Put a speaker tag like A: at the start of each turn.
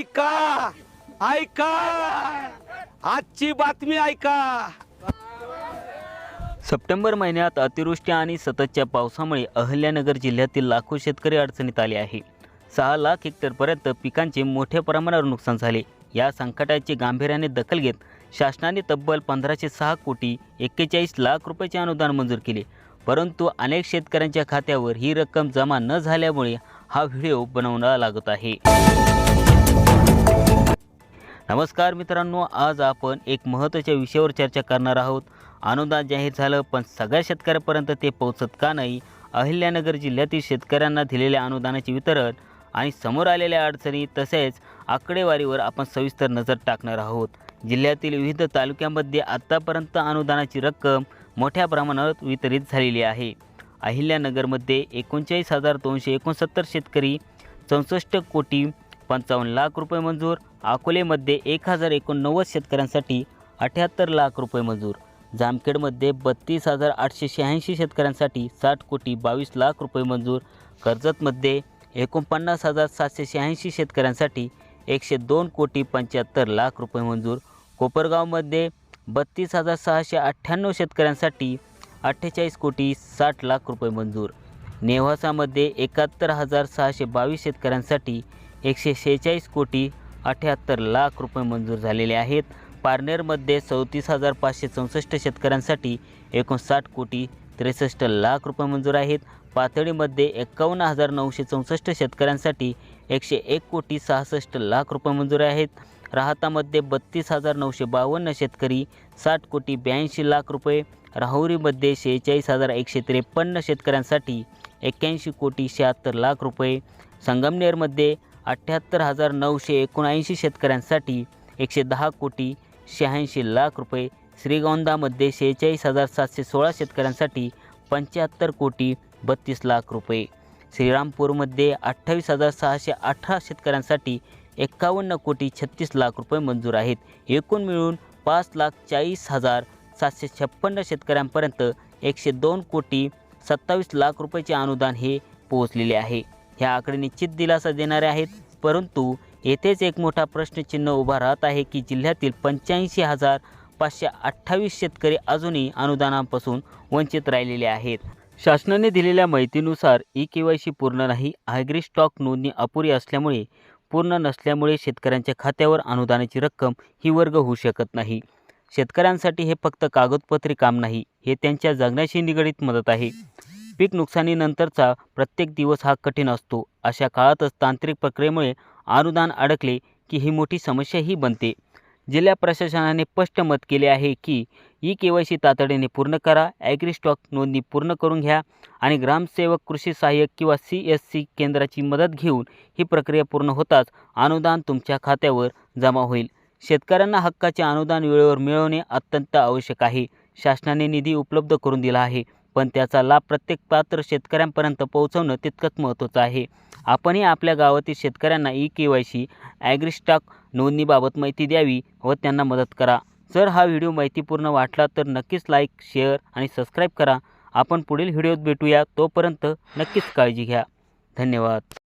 A: ऐका ऐका. आजची बातमी ऐका.
B: सप्टेंबर महिन्यात अतिवृष्टी आणि सततच्या पावसामुळे अहल्यानगर जिल्ह्यातील लाखो शेतकरी अडचणीत आले आहे. सहा लाख हेक्टरपर्यंत पिकांचे मोठ्या प्रमाणावर नुकसान झाले. या संकटाची गांभीर्याने दखल घेत शासनाने तब्बल पंधराशे सहा कोटी एक्केचाळीस लाख रुपयाचे अनुदान मंजूर केले. परंतु अनेक शेतकऱ्यांच्या खात्यावर ही रक्कम जमा न झाल्यामुळे हा व्हिडिओ बनवणं लागत आहे. नमस्कार मित्रांनो आज आपण एक महत्त्वाच्या विषयावर चर्चा करणार आहोत. अनुदान जाहीर झालं पण सगळ्या शेतकऱ्यापर्यंत ते पोहोचत का नाही? अहिल्यानगर जिल्ह्यातील शेतकऱ्यांना दिलेल्या अनुदानाचे वितरण आणि समोर आलेल्या अडचणी तसेच आकडेवारीवर आपण सविस्तर नजर टाकणार आहोत. जिल्ह्यातील विविध तालुक्यांमध्ये आत्तापर्यंत अनुदानाची रक्कम मोठ्या प्रमाणात वितरित झालेली आहे. अहिल्यानगरमध्ये एकोणचाळीस हजार दोनशे एकोणसत्तर शेतकरी चौसष्ट कोटी पंचावन्न लाख रुपये मंजूर. अकोलेमध्ये एक हजार एकोणनव्वद शेतकऱ्यांसाठी अठ्याहत्तर लाख रुपये मंजूर. जामखेडमध्ये बत्तीस हजार आठशे शहाऐंशी शेतकऱ्यांसाठी साठ कोटी बावीस लाख रुपये मंजूर. कर्जतमध्ये एकोणपन्नास हजार सातशे शहाऐंशी शेतकऱ्यांसाठी एकशे दोन कोटी पंच्याहत्तर लाख रुपये मंजूर. कोपरगावमध्ये बत्तीस हजार सहाशे अठ्ठ्याण्णव शेतकऱ्यांसाठी अठ्ठेचाळीस कोटी साठ लाख रुपये मंजूर. नेवासामध्ये एकाहत्तर हजार सहाशे बावीस शेतकऱ्यांसाठी एकशे शेहेचाळीस कोटी अठ्याहत्तर लाख रुपये मंजूर झालेले आहेत. पारनेरमध्ये चौतीस हजार पाचशे चौसष्ट शेतकऱ्यांसाठी एकोणसाठ कोटी त्रेसष्ट लाख रुपये मंजूर आहेत. पातळीमध्ये एकावन्न हजार नऊशे चौसष्ट शेतकऱ्यांसाठी एकशे एक कोटी सहासष्ट लाख रुपये मंजूर आहेत. राहतामध्ये बत्तीस हजार नऊशे बावन्न शेतकरी साठ कोटी ब्याऐंशी लाख रुपये. राहुरीमध्ये शेहेचाळीस हजार एकशे त्रेपन्न शेतकऱ्यांसाठी एक्क्याऐंशी कोटी शहात्तर लाख रुपये. संगमनेरमध्ये अठ्ठ्याहत्तर हजार नऊशे एकोणऐंशी शेतकऱ्यांसाठी एकशे दहा कोटी शहाऐंशी लाख रुपये श्रीगोंदामध्ये शेहेचाळीस हजार सातशे सोळा शेतकऱ्यांसाठी पंच्याहत्तर कोटी बत्तीस लाख रुपये. श्रीरामपूरमध्ये अठ्ठावीस हजार सहाशे अठरा शेतकऱ्यांसाठी एक्कावन्न कोटी छत्तीस लाख रुपये मंजूर आहेत. एकूण मिळून पाच लाख चाळीस हजार सातशे छप्पन्न शेतकऱ्यांपर्यंत एकशे दोन कोटी सत्तावीस लाख रुपयाचे अनुदान हे पोहोचलेले आहे. ह्या आकडे निश्चित दिलासा देणारे आहेत परंतु येथेच एक मोठा प्रश्नचिन्ह उभा राहत आहे की जिल्ह्यातील पंच्याऐंशी हजार पाचशे अठ्ठावीस शेतकरी अजूनही अनुदानापासून वंचित राहिलेले आहेत. शासनाने दिलेल्या माहितीनुसार ई के वाय सी पूर्ण नाही ॲग्री स्टॉक नोंदणी अपुरी असल्यामुळे पूर्ण नसल्यामुळे शेतकऱ्यांच्या खात्यावर अनुदानाची रक्कम ही वर्ग होऊ शकत नाही. शेतकऱ्यांसाठी हे फक्त कागदपत्री काम नाही हे त्यांच्या जगण्याशी निगडीत मदत आहे. पीक नुकसानीनंतरचा प्रत्येक दिवस हा कठीण असतो. अशा काळातच तांत्रिक प्रक्रियेमुळे अनुदान अडकले की ही मोठी समस्याही बनते. जिल्हा प्रशासनाने स्पष्ट मत केले आहे की ई के वाय सी तातडीने पूर्ण करा ॲग्री स्टॉक नोंदणी पूर्ण करून घ्या आणि ग्रामसेवक कृषी सहाय्यक किंवा सी एस सी केंद्राची मदत घेऊन ही प्रक्रिया पूर्ण होताच अनुदान तुमच्या खात्यावर जमा होईल. शेतकऱ्यांना हक्काचे अनुदान वेळेवर मिळवणे अत्यंत आवश्यक आहे. शासनाने निधी उपलब्ध करून दिला आहे. पण त्याचा लाभ प्रत्येक पात्र शेतकऱ्यांपर्यंत पोहोचवणं तितकंच महत्त्वाचं आहे. आपणही आपल्या गावातील शेतकऱ्यांना E K Y C Agristack नोंदणीबाबत माहिती द्यावी व त्यांना मदत करा. जर हा व्हिडिओ माहितीपूर्ण वाटला तर नक्कीच लाईक शेअर आणि सबस्क्राईब करा. आपण पुढील व्हिडिओत भेटूया. तोपर्यंत नक्कीच काळजी घ्या. धन्यवाद.